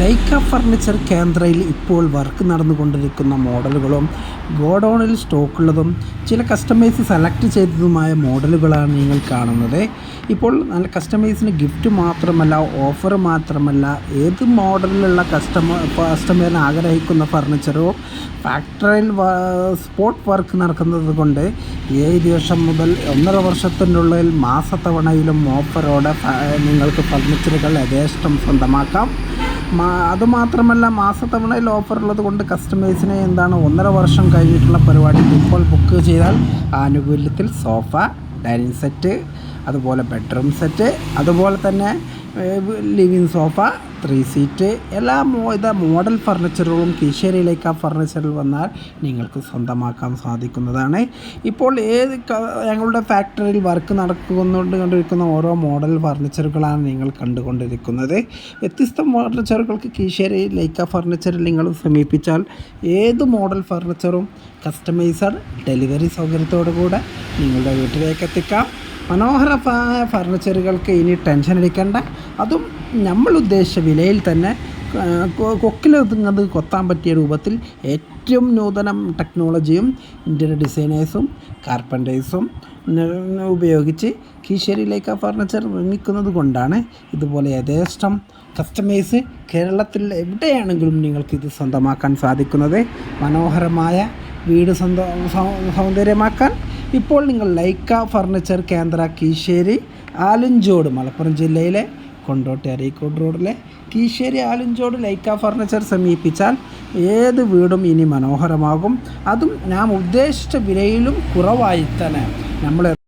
Lyca furniture കേന്ദ്രയിൽ ഇപ്പോൾ work നടന്നുകൊണ്ടിരിക്കുന്ന മോഡലുകളും ഗോഡൗണിൽ സ്റ്റോക്കുള്ളതും ചില കസ്റ്റമൈസ് സെലക്ട് ചെയ്തതുമായ മോഡലുകളാണ് നിങ്ങൾ കാണുന്നത്. ഇപ്പോൾ നല്ല കസ്റ്റമൈസിന് ഗിഫ്റ്റ് മാത്രമല്ല ഓഫർ മാത്രമല്ല ഏത് മോഡലിലുള്ള കസ്റ്റമർ കസ്റ്റമേറിന് ആഗ്രഹിക്കുന്ന ഫർണിച്ചറോ ഫാക്ടറിയിൽ സ്പോട്ട് വർക്ക് നടക്കുന്നത് കൊണ്ട് ഏഴ് ദിവസം മുതൽ ഒന്നര വർഷത്തിനുള്ളിൽ മാസത്തവണയിലും ഓഫറോടെ നിങ്ങൾക്ക് ഫർണിച്ചറുകൾ യഥേഷ്ടം സ്വന്തമാക്കാം. അതുമാത്രമല്ല മാസത്തവണയിൽ ഓഫർ ഉള്ളത് കൊണ്ട് കസ്റ്റമേഴ്സിന് എന്താണ് ഒന്നര വർഷം കഴിഞ്ഞിട്ടുള്ള പരിപാടി ഇപ്പോൾ ബുക്ക് ചെയ്താൽ ആനുകൂല്യത്തിൽ സോഫ ഡൈനിങ് സെറ്റ് അതുപോലെ ബെഡ്റൂം സെറ്റ് അതുപോലെ തന്നെ ലിവിങ് സോഫ ത്രീ സീറ്റ് എല്ലാ മോ മോഡൽ ഫർണിച്ചറുകളും കീശേരിയിലേക്ക് ആ ഫർണിച്ചറിൽ വന്നാൽ നിങ്ങൾക്ക് സ്വന്തമാക്കാൻ സാധിക്കുന്നതാണ്. ഇപ്പോൾ ഏത് ഞങ്ങളുടെ ഫാക്ടറിയിൽ വർക്ക് നടക്കുന്നുകൊണ്ട് കണ്ടിരിക്കുന്ന ഓരോ മോഡൽ ഫർണിച്ചറുകളാണ് നിങ്ങൾ കണ്ടുകൊണ്ടിരിക്കുന്നത്. വ്യത്യസ്ത ഫർണിച്ചറുകൾക്ക് കീശേരി ലൈക്ക ഫർണിച്ചറിൽ നിങ്ങൾ സമീപിച്ചാൽ ഏത് മോഡൽ ഫർണിച്ചറും കസ്റ്റമൈസർ ഡെലിവറി സൗകര്യത്തോടു കൂടെ നിങ്ങളുടെ വീട്ടിലേക്ക് എത്തിക്കാം. മനോഹരമായ ഫർണിച്ചറുകൾക്ക് ഇനി ടെൻഷൻ അടിക്കേണ്ട. അതും നമ്മൾ ഉദ്ദേശിച്ച വിലയിൽ തന്നെ കൊക്കിലൊതുങ്ങത് കൊത്താൻ പറ്റിയ രൂപത്തിൽ ഏറ്റവും നൂതനം ടെക്നോളജിയും ഇന്റീരിയർ ഡിസൈനേഴ്സും കാർപ്പന്റേഴ്സും ഉപയോഗിച്ച് കീശേരിയിലേക്ക് ആ ഫർണിച്ചർ നിർമ്മിക്കുന്നത് കൊണ്ടാണ് ഇതുപോലെ യഥേഷ്ടം കസ്റ്റമേഴ്സ് കേരളത്തിൽ എവിടെയാണെങ്കിലും നിങ്ങൾക്ക് ഇത് സ്വന്തമാക്കാൻ സാധിക്കുന്നത്. മനോഹരമായ വീട് സ്വന്തം സൗന്ദര്യമാക്കാൻ ഇപ്പോൾ നിങ്ങൾ ലൈക്ക ഫർണിച്ചർ കേന്ദ്ര കീശ്ശേരി ആലഞ്ചോട് മലപ്പുറം ജില്ലയിലെ കൊണ്ടോട്ടി അരീക്കോട് റോഡിലെ കീശ്ശേരി ആലഞ്ചോട് ലൈക്ക ഫർണിച്ചർ സമീപിച്ചാൽ ഏത് വീടും ഇനി മനോഹരമാകും. അതും നാം ഉദ്ദേശിച്ച വിലയിലും കുറവായി തന്നെ. നമ്മൾ